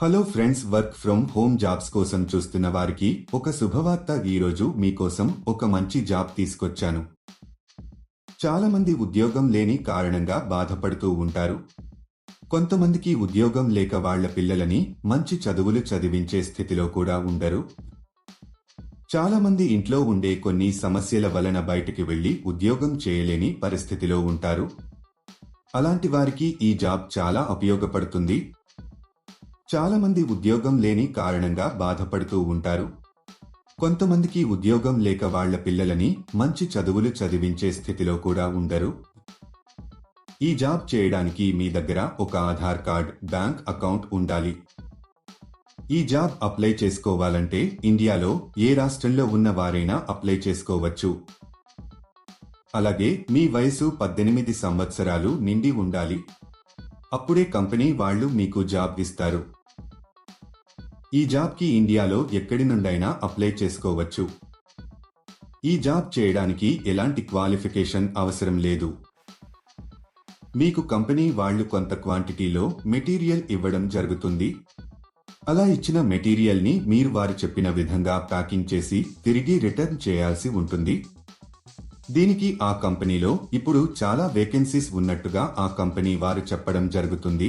Hello friends work from home jobs కోసం చూస్తున్న వారికి ఒక శుభవార్త ఈరోజు మీకోసం ఒక మంచి జాబ్ తీసుకొచ్చాను. చాలా మంది ఉద్యోగం లేని కారణంగా బాధపడుతూ ఉంటారు. కొంతమందికి ఉద్యోగం లేక వాళ్ళ పిల్లలని మంచి చదువులు చదివించే స్థితిలో కూడా ఉండరు. చాలామంది ఇంట్లో ఉండే కొన్ని సమస్యల వలన బయటికి వెళ్ళి ఉద్యోగం చేయలేని పరిస్థితిలో ఉంటారు. అలాంటి వారికి ఈ జాబ్ చాలా ఉపయోగపడుతుంది. చాలామంది ఉద్యోగం లేని కారణంగా బాధపడుతూ ఉంటారు. కొంతమందికి ఉద్యోగం లేక వాళ్ళ పిల్లలని మంచి చదువులు చదివించే స్థితిలో కూడా ఉండరు. ఈ జాబ్ చేయడానికి మీ దగ్గర ఒక ఆధార్ కార్డ్ బ్యాంక్ అకౌంట్ ఉండాలి. ఈ జాబ్ అప్లై చేసుకోవాలంటే ఇండియాలో ఏ రాష్ట్రంలో ఉన్న వారైనా అప్లై చేసుకోవచ్చు. అలాగే మీ వయసు పద్దెనిమిది సంవత్సరాలు నిండి ఉండాలి. అప్పుడే కంపెనీ వాళ్ళు మీకు జాబ్ ఇస్తారు. ఈ జాబ్కి ఇండియాలో ఎక్కడి నుండైనా అప్లై చేసుకోవచ్చు. ఈ జాబ్ చేయడానికి ఎలాంటి క్వాలిఫికేషన్ అవసరం లేదు. మీకు కంపెనీ వాళ్ళు కొంత క్వాంటిటీలో మెటీరియల్ ఇవ్వడం జరుగుతుంది. అలా ఇచ్చిన మెటీరియల్ని మీరు వారు చెప్పిన విధంగా ప్యాకింగ్ చేసి తిరిగి రిటర్న్ చేయాల్సి ఉంటుంది. దీనికి ఆ కంపెనీలో ఇప్పుడు చాలా వేకెన్సీస్ ఉన్నట్టుగా ఆ కంపెనీ వారు చెప్పడం జరుగుతుంది.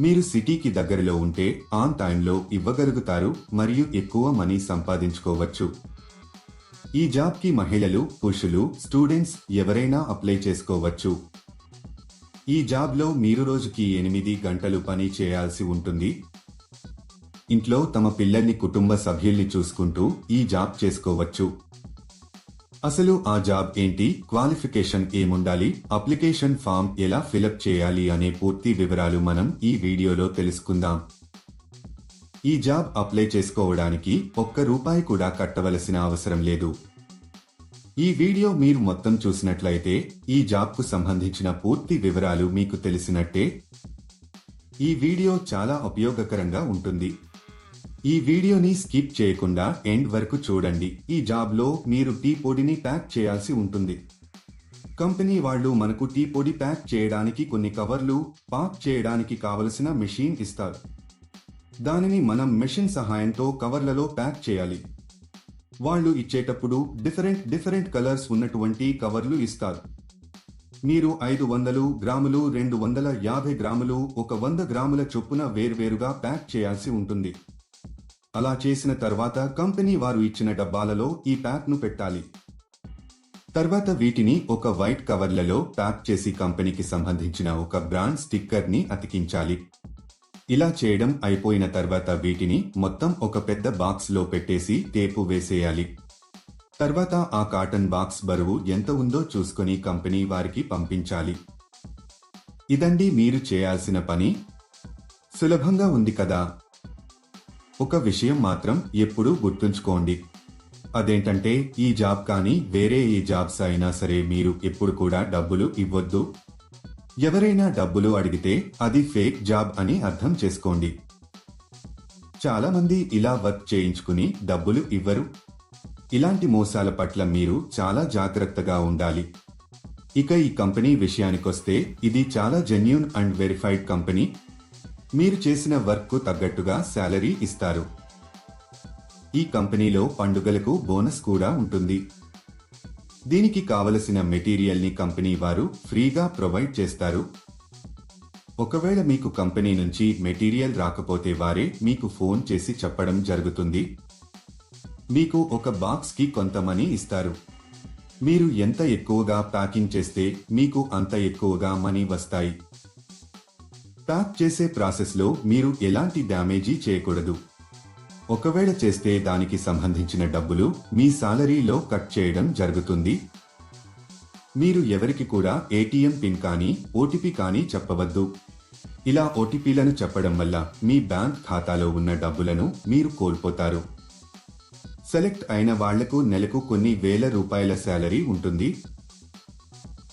మీరు సిటీకి దగ్గరలో ఉంటే ఆన్ టైంలో ఇవ్వగలుగుతారు మరియు ఎక్కువ మనీ సంపాదించుకోవచ్చు. ఈ జాబ్కి మహిళలు పురుషులు స్టూడెంట్స్ ఎవరైనా అప్లై చేసుకోవచ్చు. ఈ జాబ్లో మీరు రోజుకి ఎనిమిది గంటలు పని చేయాల్సి ఉంటుంది. ఇంట్లో తమ పిల్లల్ని కుటుంబ సభ్యుల్ని చూసుకుంటూ ఈ జాబ్ చేసుకోవచ్చు. అసలు ఆ జాబ్ ఏంటి? క్వాలిఫికేషన్ ఏముండాలి? అప్లికేషన్ ఫామ్ ఎలా ఫిలప్ చేయాలి అనే పూర్తి వివరాలు మనం ఈ వీడియోలో తెలుసుకుందాం. ఈ జాబ్ అప్లై చేసుకోవడానికి ఒక్క రూపాయి కూడా కట్టవలసిన అవసరం లేదు. ఈ వీడియో మీరు మొత్తం చూసినట్లయితే ఈ జాబ్కు సంబంధించిన పూర్తి వివరాలు మీకు తెలిసినట్టే. ఈ వీడియో చాలా ఉపయోగకరంగా ఉంటుంది. ఈ వీడియోని స్కిప్ చేయకుండా ఎండ్ వరకు చూడండి. ఈ జాబ్లో మీరు టీ పొడిని ప్యాక్ చేయాల్సి ఉంటుంది. కంపెనీ వాళ్ళు మనకు టీ పొడి ప్యాక్ చేయడానికి కొన్ని కవర్లు పాక్ చేయడానికి కావలసిన మెషిన్ ఇస్తారు. దానిని మనం మెషిన్ సహాయంతో కవర్లలో ప్యాక్ చేయాలి. వాళ్ళు ఇచ్చేటప్పుడు డిఫరెంట్ డిఫరెంట్ కలర్స్ ఉన్నటువంటి కవర్లు ఇస్తారు. మీరు ఐదు వందలు గ్రాములు రెండు వందల యాభై గ్రాములు ఒక వంద గ్రాముల చొప్పున వేర్వేరుగా ప్యాక్ చేయాల్సి ఉంటుంది. అలా చేసిన తర్వాత కంపెనీ వారు ఇచ్చిన డబ్బాలలో ఈ ప్యాక్ను పెట్టాలి. తర్వాత వీటిని ఒక వైట్ కవర్లలో ప్యాక్ చేసి కంపెనీకి సంబంధించిన ఒక బ్రాండ్ స్టిక్కర్ని అతికించాలి. ఇలా చేయడం అయిపోయిన తర్వాత వీటిని మొత్తం ఒక పెద్ద బాక్స్లో పెట్టేసి టేపు వేసేయాలి. తర్వాత ఆ కాటన్ బాక్స్ బరువు ఎంత ఉందో చూసుకొని కంపెనీ వారికి పంపించాలి. ఇదండి మీరు చేయాల్సిన పని? సులభంగా ఉంది కదా. ఒక విషయం మాత్రం ఎప్పుడూ గుర్తుంచుకోండి. అదేంటంటే ఈ జాబ్ కానీ వేరే ఏ జాబ్స్ అయినా సరే మీరు ఎప్పుడు కూడా డబ్బులు ఇవ్వద్దు. ఎవరైనా డబ్బులు అడిగితే అది ఫేక్ జాబ్ అని అర్థం చేసుకోండి. చాలామంది ఇలా వర్క్ చేయించుకుని డబ్బులు ఇవ్వరు. ఇలాంటి మోసాల పట్ల మీరు చాలా జాగ్రత్తగా ఉండాలి. ఇక ఈ కంపెనీ విషయానికొస్తే ఇది చాలా జెన్యున్ అండ్ వెరిఫైడ్ కంపెనీ. మీరు చేసిన వర్క్కు తగ్గట్టుగా శాలరీ ఇస్తారు. ఈ కంపెనీలో పండుగలకు బోనస్ కూడా ఉంటుంది. దీనికి కావలసిన మెటీరియల్ని కంపెనీ వారు ఫ్రీగా ప్రొవైడ్ చేస్తారు. ఒకవేళ మీకు కంపెనీ నుంచి మెటీరియల్ రాకపోతే వారే మీకు ఫోన్ చేసి చెప్పడం జరుగుతుంది. మీకు ఒక బాక్స్కి కొంత మనీ ఇస్తారు. మీరు ఎంత ఎక్కువగా ప్యాకింగ్ చేస్తే మీకు అంత ఎక్కువగా మనీ వస్తాయి. ప్యాక్ చేసే ప్రాసెస్లో మీరు ఎలాంటి డ్యామేజీ చేయకూడదు. ఒకవేళ చేస్తే దానికి సంబంధించిన డబ్బులు మీ సాలరీలో కట్ చేయడం జరుగుతుంది. మీరు ఎవరికి కూడా ఏటీఎం పిన్ కానీ ఓటీపీ కానీ చెప్పవద్దు. ఇలా ఓటీపీలను చెప్పడం వల్ల మీ బ్యాంక్ ఖాతాలో ఉన్న డబ్బులను మీరు కోల్పోతారు. సెలెక్ట్ అయిన వాళ్ళకు నెలకు కొన్ని వేల రూపాయల శాలరీ ఉంటుంది.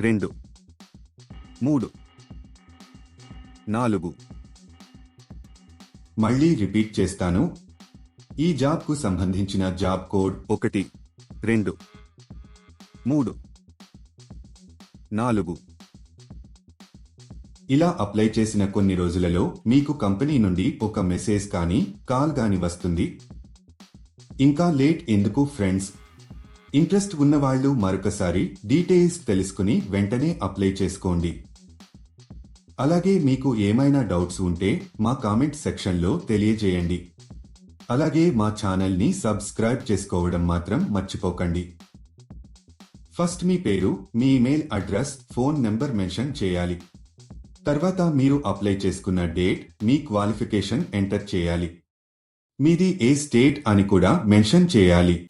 రెండు. మూడు. నాలుగు. మళ్ళీ రిపీట్ చేస్తాను. ఈ జాబ్కు సంబంధించిన జాబ్ కోడ్ ఒకటి రెండు. మూడు. నాలుగు. ఇలా అప్లై చేసిన కొన్ని రోజులలో మీకు కంపెనీ నుండి ఒక మెసేజ్ కానీ కాల్ కానీ వస్తుంది. ఇంకా లేట్ ఎందుకు ఫ్రెండ్స్? ఇంట్రెస్ట్ ఉన్నవాళ్ళు మరొకసారి డీటెయిల్స్ తెలుసుకుని వెంటనే అప్లై చేసుకోండి. అలాగే మీకు ఏమైనా డౌట్స్ ఉంటే మా కామెంట్ సెక్షన్లో తెలియజేయండి. అలాగే మా ఛానల్ని సబ్స్క్రైబ్ చేసుకోవడం మాత్రం మర్చిపోకండి. ఫస్ట్ మీ పేరు మీ email address phone number mention చేయాలి. తర్వాత మీరు అప్లై చేసుకున్న డేట్ మీ క్వాలిఫికేషన్ ఎంటర్ చేయాలి. మీది ఏ స్టేట్ అని కూడా మెన్షన్ చేయాలి.